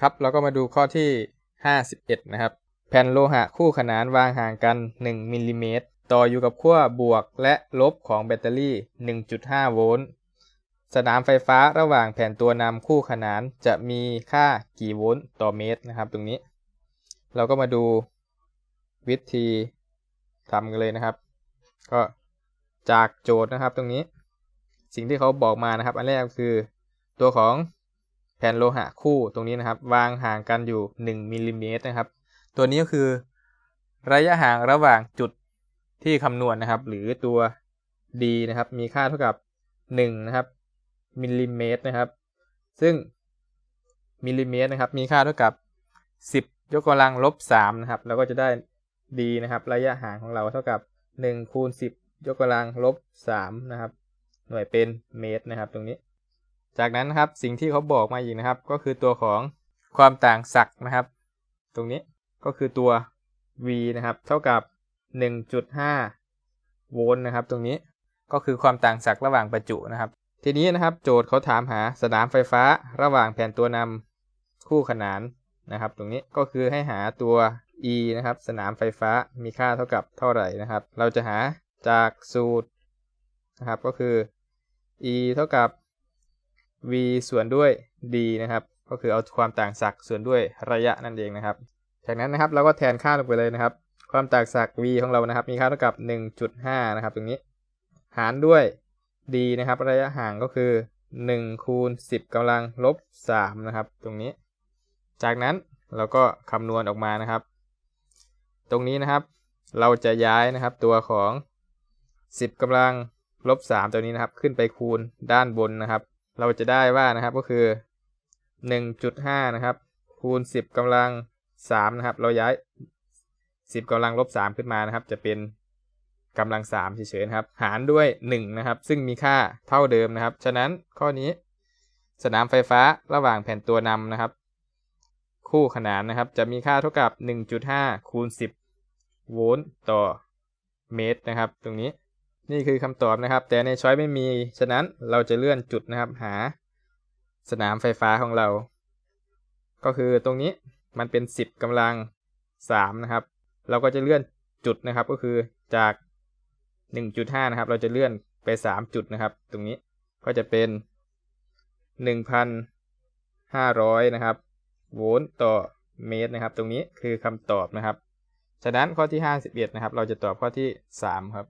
ครับเราก็มาดูข้อที่ 51 นะครับ แผ่นโลหะคู่ขนานวางห่างกัน 1มิลลิเมตรต่ออยู่กับขั้วบวกและลบของแบตเตอรี่ 1.5 โวลต์สนามไฟฟ้าระหว่างแผ่นตัวนำคู่ขนานจะมีค่ากี่โวลต์ต่อเมตรนะครับ ตรงนี้ เราก็มาดูวิธีทำกันเลยนะครับ ก็จากโจทย์นะครับตรงนี้ สิ่งที่เขาบอกมานะครับ อันแรกคือตัวของ แผ่นโลหะคู่ตรงนี้นะครับ วางห่างกันอยู่ 1มิลลิเมตรนะครับ ตัวนี้ก็คือ ระยะห่างระหว่างจุดที่คำนวณนะครับ หรือตัว d นะครับ มีค่าเท่ากับ1นะครับมิลลิเมตรนะครับ ซึ่งมิลลิเมตรนะครับ มีค่าเท่ากับ 10 ยกกำลังลบ3นะครับเราก็จะได้ d นะครับ ระยะห่างของเราเท่ากับ1คูณ10 ยกกำลังลบ3นะครับ หน่วยเป็นเมตรนะครับ ตรงนี้ จากนั้นนะครับสิ่งที่เขาบอกมาอีกนะครับ ก็คือตัวของความต่างศักย์นะครับ ตรงนี้ก็คือตัว v นะครับ เท่ากับ 1.5 โวลต์นะครับ ตรงนี้ก็คือความต่างศักย์ระหว่างประจุนะครับ ทีนี้นะครับโจทย์เขาถามหาสนามไฟฟ้าระหว่างแผ่นตัวนำคู่ขนานนะครับ ตรงนี้ก็คือให้หาตัว e นะครับ สนามไฟฟ้ามีค่าเท่ากับเท่าไหร่นะครับ เราจะหาจากสูตรนะครับก็คือ e เท่ากับ v ส่วนด้วย d นะครับ ก็คือเอาความต่างศักย์ส่วนด้วยระยะนั่นเองนะครับ จากนั้นนะครับเราก็แทนค่าลงไปเลยนะครับ ความต่างศักย์ v ของเรานะครับ มีค่าเท่ากับ 1.5 นะครับ ตรงนี้ หารด้วย d นะครับ ระยะห่างก็คือ 1 คูณ 10กำลังลบ 3 นะครับ ตรงนี้ จากนั้นเราก็คำนวณออกมานะครับ ตรงนี้นะครับ เราจะย้ายนะครับตัวของ 10กำลังลบ 3 ตัวนี้นะครับ ขึ้นไปคูณด้านบนนะครับ เราจะได้ว่านะครับก็คือ 1.5 นะครับ คูณ 10กำลัง 3 นะครับ เราย้าย 10กำลังลบ 3 ขึ้นมานะครับ จะเป็นกำลัง 3 เฉยๆนะครับ หารด้วย 1 นะครับ ซึ่งมีค่าเท่าเดิมนะครับ ฉะนั้นข้อนี้ สนามไฟฟ้าระหว่างแผ่นตัวนำนะครับ คู่ขนานนะครับ จะมีค่าเท่ากับ 1.5 คูณ 10 โวลต์ต่อเมตรนะครับ ตรงนี้ นี่คือคำตอบนะครับ แต่ในช้อยไม่มี ฉะนั้นเราจะเลื่อนจุดนะครับ หาสนามไฟฟ้าของเรา ก็คือตรงนี้มันเป็น 10กำลัง 3 นะครับ เราก็จะเลื่อนจุดนะครับ ก็คือจาก 1.5 นะครับ เราจะเลื่อนไป 3 จุดนะครับ ตรงนี้ก็จะเป็น 1,500 นะครับ โวลต์ต่อเมตรนะครับ ตรงนี้คือคำตอบนะครับ ฉะนั้นข้อที่ 51 นะครับ เราจะตอบข้อที่ 3 ครับ